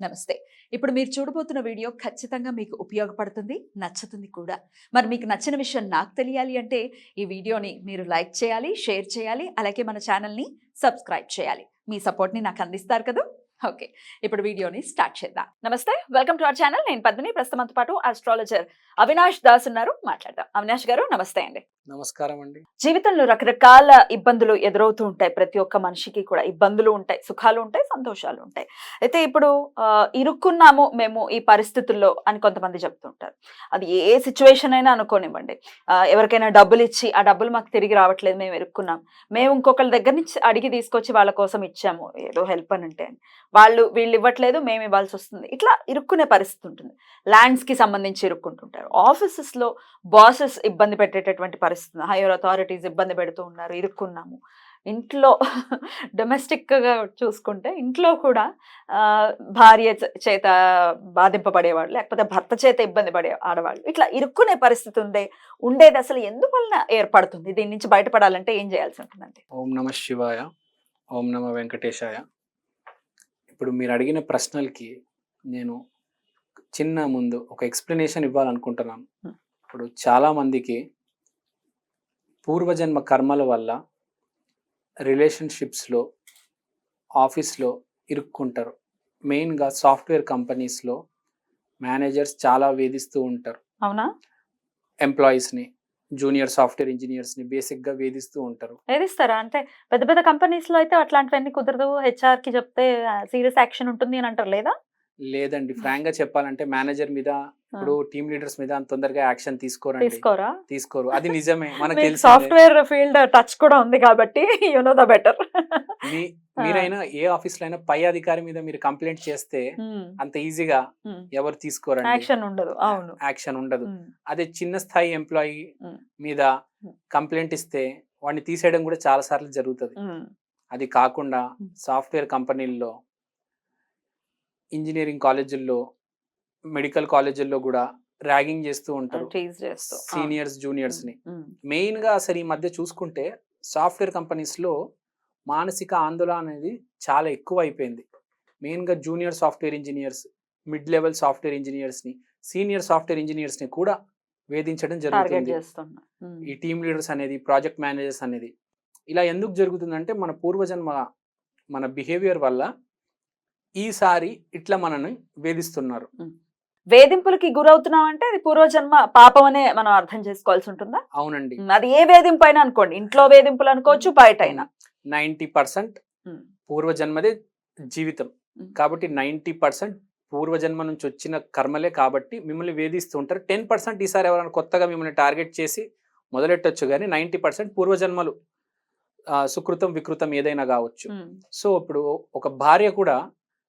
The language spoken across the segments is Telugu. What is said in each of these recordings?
నమస్తే. ఇప్పుడు మీరు చూడబోతున్న వీడియో ఖచ్చితంగా మీకు ఉపయోగపడుతుంది నచ్చుతుంది కూడా. మరి మీకు నచ్చిన విషయం నాకు తెలియాలి అంటే ఈ వీడియోని మీరు లైక్ చేయాలి షేర్ చేయాలి అలాగే మన ఛానల్ని సబ్స్క్రైబ్ చేయాలి. మీ సపోర్ట్ని నాకు అందిస్తారు కదా? ఓకే. ఇప్పుడు వీడియోని స్టార్ట్ చేద్దాం. నమస్తే వెల్కమ్ టు అవర్ ఛానల్. నేను పద్మిని ప్రస్తుతంతో పాటు ఆస్ట్రాలజర్ అవినాష్ దాస్ ఉన్నారు. మాట్లాడదాం. అవినాష్ గారు నమస్తే అండి. నమస్కారం అండి. జీవితంలో రకరకాల ఇబ్బందులు ఎదురవుతూ ఉంటాయి. ప్రతి ఒక్క మనిషికి కూడా ఇబ్బందులు ఉంటాయి సుఖాలు ఉంటాయి సంతోషాలు ఉంటాయి. అయితే ఇప్పుడు ఇరుక్కున్నాము మేము ఈ పరిస్థితుల్లో అని కొంతమంది చెప్తుంటారు. అది ఏ సిచ్యువేషన్ అయినా అనుకోనివ్వండి. ఎవరికైనా డబ్బులు ఇచ్చి ఆ డబ్బులు మాకు తిరిగి రావట్లేదు మేము ఇరుక్కున్నాం. మేము ఇంకొకరి దగ్గర నుంచి అడిగి తీసుకొచ్చి వాళ్ళ కోసం ఇచ్చాము ఏదో హెల్ప్ అని అంటే అని. వాళ్ళు వీళ్ళు ఇవ్వట్లేదు మేము ఇవ్వాల్సి వస్తుంది. ఇట్లా ఇరుక్కునే పరిస్థితి ఉంటుంది. ల్యాండ్స్కి సంబంధించి ఇరుక్కుంటుంటారు. ఆఫీసెస్లో బాసెస్ ఇబ్బంది పెట్టేటటువంటి పరిస్థితి హైయర్ అథారిటీస్ ఇబ్బంది పెడుతూ ఉన్నారు ఇరుక్కున్నాము. ఇంట్లో డొమెస్టిక్గా చూసుకుంటే ఇంట్లో కూడా భార్య చేత బాధింపబడేవాళ్ళు లేకపోతే భర్త చేత ఇబ్బంది పడే ఆడవాళ్ళు ఇట్లా ఇరుక్కునే పరిస్థితి ఉండే ఉండేది అసలు ఎందువలన ఏర్పడుతుంది? దీని నుంచి బయటపడాలంటే ఏం చేయాల్సి ఉంటుందండి? ఓం నమ శివాయ ఓం నమ వెంకటేశాయ. ఇప్పుడు మీరు అడిగిన ప్రశ్నలకి నేను చిన్న ముందు ఒక ఎక్స్ప్లెనేషన్ ఇవ్వాలనుకుంటున్నాను. ఇప్పుడు చాలా మందికి పూర్వజన్మ కర్మల వల్ల రిలేషన్షిప్స్లో ఆఫీస్లో ఇరుక్కుంటారు. మెయిన్గా సాఫ్ట్వేర్ కంపెనీస్లో మేనేజర్స్ చాలా వేధిస్తూ ఉంటారు. అవునా? ఎంప్లాయీస్ని జూనియర్ సాఫ్ట్వేర్ ఇంజనీర్స్ని బేసిక్గా వేధిస్తూ ఉంటారు. ఏదిస్తారా అంటే పెద్ద పెద్ద కంపెనీస్లో అయితే అట్లాంటివన్నీ కుదరదు. హెచ్ఆర్కి చెప్తే సీరియస్ యాక్షన్ ఉంటుంది అని అంటారు లేదా? లేదండి. ఫ్రాంక్గా చెప్పాలంటే మేనేజర్ మీద ఇప్పుడు టీమ్ లీడర్స్ మీద అంత తొందరగా యాక్షన్ తీసుకోరండి. తీసుకోరా? తీసుకోరు. అది నిజమే. మనకు సాఫ్ట్వేర్ ఫీల్డ్ టచ్ కూడా ఉంది కాబట్టి యు నో ద బెటర్ మీరైనా ఏ ఆఫీస్లో అయినా పై అధికారి మీద మీరు కంప్లైంట్ చేస్తే అంత ఈజీగా ఎవరు తీసుకోరండి? యాక్షన్ ఉండదు. అవును. యాక్షన్ ఉండదు. అదే చిన్న స్థాయి ఎంప్లాయీ. మీద కంప్లైంట్ ఇస్తే వాడిని తీసేయడం కూడా చాలా సార్లు జరుగుతుంది. అది కాకుండా. సాఫ్ట్వేర్ కంపెనీల్లో ఇంజనీరింగ్ కాలేజీల్లో మెడికల్ కాలేజీల్లో కూడా ర్యాగింగ్ చేస్తూ ఉంటారు. సీనియర్స్ జూనియర్స్ని. మెయిన్గా అసలు ఈ మధ్య చూసుకుంటే సాఫ్ట్వేర్ కంపెనీస్లో మానసిక ఆందోళన అనేది చాలా ఎక్కువ అయిపోయింది మెయిన్గా junior software engineers mid level software ఇంజనీర్స్ని senior software ఇంజనీర్స్ని కూడా వేధించడం జరుగుతుంది. ఈ టీమ్ లీడర్స్ అనేది ప్రాజెక్ట్ మేనేజర్స్ అనేది. ఇలా ఎందుకు జరుగుతుందంటే మన పూర్వజన్మ మన బిహేవియర్ వల్ల ఈసారి ఇట్లా మనని వేధిస్తున్నారు. వేధింపులకి గురవుతున్నాం అంటే అది పూర్వజన్మ పాపం అనే మనం అర్థం చేసుకోవాల్సి ఉంటుందా? అవునండి. అది ఏ వేధింపు అయినా అనుకోండి. ఇంట్లో వేధింపులు అనుకోవచ్చు బయట అయినా నైంటీ పర్సెంట్ పూర్వజన్మదే జీవితం. కాబట్టి నైంటీ పర్సెంట్ పూర్వజన్మ నుంచి వచ్చిన కర్మలే కాబట్టి మిమ్మల్ని వేధిస్తూ ఉంటారు. టెన్ పర్సెంట్ ఈసారి ఎవరైనా కొత్తగా మిమ్మల్ని టార్గెట్ చేసి మొదలెట్టొచ్చు కానీ నైంటీ పర్సెంట్ పూర్వజన్మలు సుకృతం వికృతం ఏదైనా కావచ్చు. సో ఇప్పుడు ఒక భార్య కూడా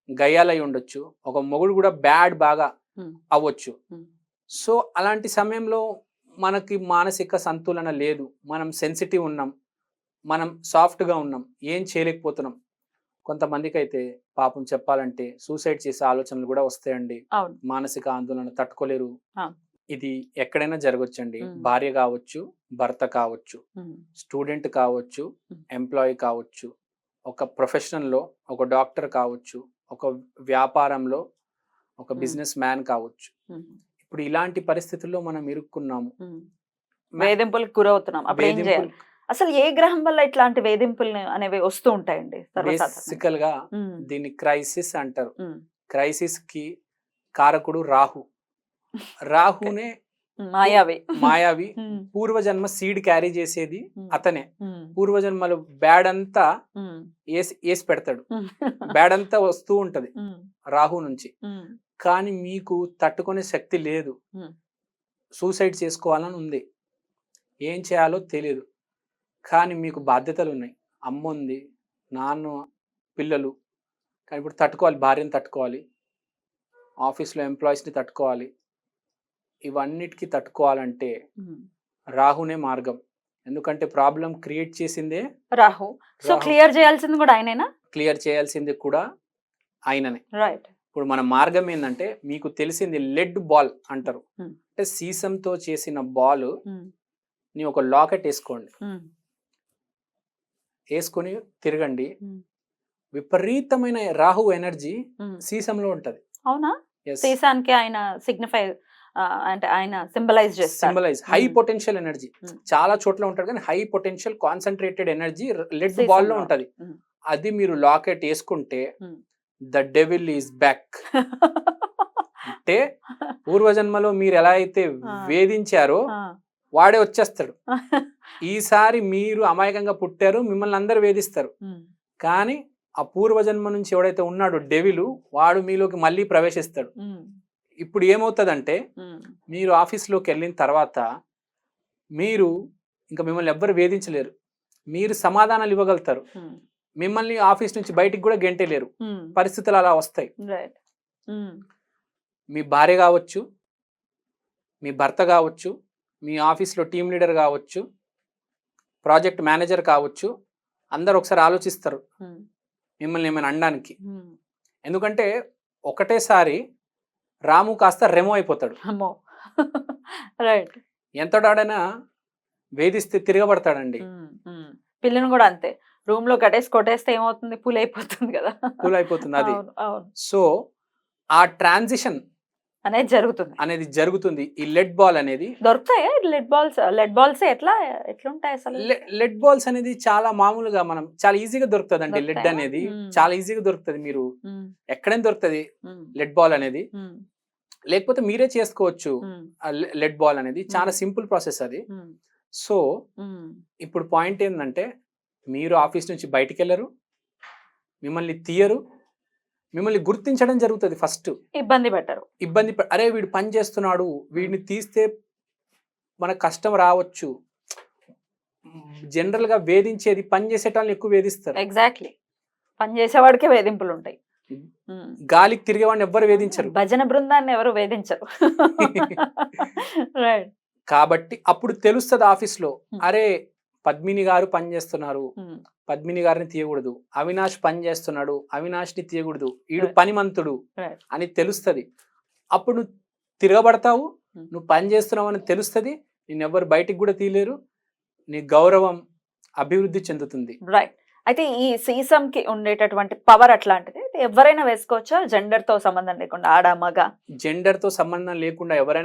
గయ్యాలై ఉండొచ్చు. ఒక మొగుడు కూడా బ్యాడ్ బాగా. అవ్వచ్చు. సో అలాంటి సమయంలో మనకి మానసిక సంతులన లేదు. మనం సెన్సిటివ్ ఉన్నాం. మనం సాఫ్ట్గా ఉన్నాం. ఏం చేయలేకపోతున్నాం. కొంతమందికి అయితే పాపం చెప్పాలంటే సూసైడ్ చేసే ఆలోచనలు కూడా వస్తాయండి. మానసిక ఆందోళన తట్టుకోలేరు. ఇది ఎక్కడైనా జరగచ్చండి. భార్య కావచ్చు భర్త కావచ్చు స్టూడెంట్ కావచ్చు. ఎంప్లాయీ కావచ్చు ఒక ప్రొఫెషనల్లో ఒక డాక్టర్ కావచ్చు ఒక వ్యాపారంలో ఒక. బిజినెస్ మ్యాన్ కావచ్చు. ఇప్పుడు ఇలాంటి పరిస్థితుల్లో మనం ఇరుక్కున్నాము. వేధింపులకు గురవుతున్నాం. అప్పుడు ఏం చేయాలి? అసలు ఏ గ్రహం వల్ల ఇట్లాంటి వేధింపులు అనేవి వస్తూ ఉంటాయండి బేసికల్గా దీన్ని క్రైసిస్ అంటారు. క్రైసిస్కి కారకుడు రాహు. రాహునే మాయావి. మాయావి పూర్వజన్మ సీడ్ క్యారీ చేసేది అతనే. పూర్వజన్మలు బ్యాడ్ అంతా వేసి వేసి పెడతాడు. బ్యాడ్ అంతా వస్తూ ఉంటది. రాహు నుంచి. కానీ మీకు తట్టుకునే శక్తి లేదు. సూసైడ్ చేసుకోవాలని ఉంది. ఏం చేయాలో తెలియదు కానీ మీకు బాధ్యతలు ఉన్నాయి అమ్మ ఉంది నాన్న పిల్లలు. కానీ ఇప్పుడు తట్టుకోవాలి భార్యను తట్టుకోవాలి. ఆఫీస్లో ఎంప్లాయీస్ని తట్టుకోవాలి. ఇవన్నిటికీ తట్టుకోవాలంటే. రాహునే మార్గం. ఎందుకంటే ప్రాబ్లం క్రియేట్ చేసిందే రాహు. సో. క్లియర్ చేయాల్సింది కూడా ఆయనేనా? క్లియర్ చేయాల్సింది కూడా ఆయననే. రైట్. ఇప్పుడు మన మార్గం ఏంటంటే మీకు తెలిసింది లెడ్ బాల్ అంటారు. అంటే సీసంతో చేసిన బాల్ని ఒక లాకెట్ వేసుకోండి వేసుకొని తిరగండి విపరీతమైన రాహు ఎనర్జీ. సీసంలో ఉంటది అవునా. సీసానికి ఆయన సిగ్నిఫై అంటే ఆయన symbolise symbolise high. Potential energy. చాలా చోట్ల ఉంటాడు కానీ high potential concentrated energy lead బాల్లో. ఉంటది. అది మీరు లాకెట్ వేసుకుంటే. ద డెవిల్ ఈస్ బ్యాక్ అంటే పూర్వజన్మలో మీరు ఎలా అయితే. వేధించారో. వాడే వచ్చేస్తాడు ఈసారి మీరు అమాయకంగా పుట్టారు మిమ్మల్ని అందరు వేధిస్తారు. కానీ ఆ పూర్వజన్మ నుంచి ఎవడైతే ఉన్నాడో డెవిలు వాడు మీలోకి మళ్ళీ ప్రవేశిస్తాడు. ఇప్పుడు ఏమవుతుందంటే. మీరు ఆఫీస్లోకి వెళ్ళిన తర్వాత మీరు ఇంకా మిమ్మల్ని ఎవ్వరు వేధించలేరు మీరు సమాధానాలు ఇవ్వగలుగుతారు. మిమ్మల్ని ఆఫీస్ నుంచి బయటికి కూడా గెంటలేరు. పరిస్థితులు అలా వస్తాయి. మీ భార్య కావచ్చు మీ భర్త కావచ్చు మీ ఆఫీస్లో టీం లీడర్ కావచ్చు ప్రాజెక్ట్ మేనేజర్ కావచ్చు అందరు ఒకసారి ఆలోచిస్తారు. మిమ్మల్ని ఏమైనా అనడానికి. ఎందుకంటే ఒకటేసారి రాము కాస్త రెమో అయిపోతాడు. అమ్మో. రైట్ ఎంతడాడైనా వేధిస్తే తిరగబడతాడండి. పిల్లని కూడా అంతే. రూమ్లో కట్టేసి కొట్టేస్తే ఏమవుతుంది పుల్ అయిపోతుంది కదా కూల్ అయిపోతుంది అది సో ఆ ట్రాన్సిషన్ అనేది జరుగుతుంది అనేది జరుగుతుంది ఈ లెడ్ బాల్ అనేది దొరుకుతాయా లెడ్ బాల్స్ లెడ్ బాల్స్ ఎట్లా ఎట్లుంటాయి అసలు లెడ్ బాల్స్ అనేది చాలా మామూలుగా మనం చాలా ఈజీగా దొరుకుతుంది అండి లెడ్? అనేది. చాలా ఈజీగా దొరుకుతుంది మీరు. ఎక్కడైనా దొరుకుతుంది. లెడ్ బాల్ అనేది. లేకపోతే మీరే చేసుకోవచ్చు. లెడ్ బాల్ అనేది చాలా. సింపుల్ ప్రాసెస్ అది. సో. ఇప్పుడు పాయింట్ ఏంటంటే మీరు ఆఫీస్ నుంచి బయటికి వెళ్ళరు మిమ్మల్ని తీయరు మిమ్మల్ని గుర్తించడం జరుగుతుంది ఫస్ట్. ఇబ్బంది పెట్టరు. ఇబ్బంది అరే వీడు పని చేస్తున్నాడు వీడిని తీస్తే మనకు కష్టం రావచ్చు. జనరల్గా వేధించేది పని చేసేటాలను ఎక్కువ వేధిస్తారు. ఎగ్జాక్ట్లీ పని చేసేవాడికే వేధింపులు ఉంటాయి. గాలికి తిరిగేవాడిని ఎవ్వరు వేధించరు. భజన బృందాన్ని ఎవరు వేధించరు. రైట్ కాబట్టి అప్పుడు తెలుస్తుంది ఆఫీస్లో Hmm. అరే పద్మిని గారు పని చేస్తున్నారు. పద్మిని గారిని తీయకూడదు. అవినాష్ పని చేస్తున్నాడు. అవినాష్ని తీయకూడదు. ఈడు Right. పనిమంతుడు. అని తెలుస్తుంది. అప్పుడు నువ్వు తిరగబడతావు. నువ్వు పని చేస్తున్నావు అని తెలుస్తుంది. నిన్నెవ్వరు బయటికి కూడా తీయలేరు. నీ గౌరవం అభివృద్ధి చెందుతుంది. రైట్ అయితే ఈ సీసం కి ఉండేటటువంటి పవర్ అట్లాంటిది. ఎవరైనా వేసుకోవచ్చా? జెండర్తో సంబంధం లేకుండా ఆడ మగ? జెండర్తో సంబంధం లేకుండా ఎవరైనా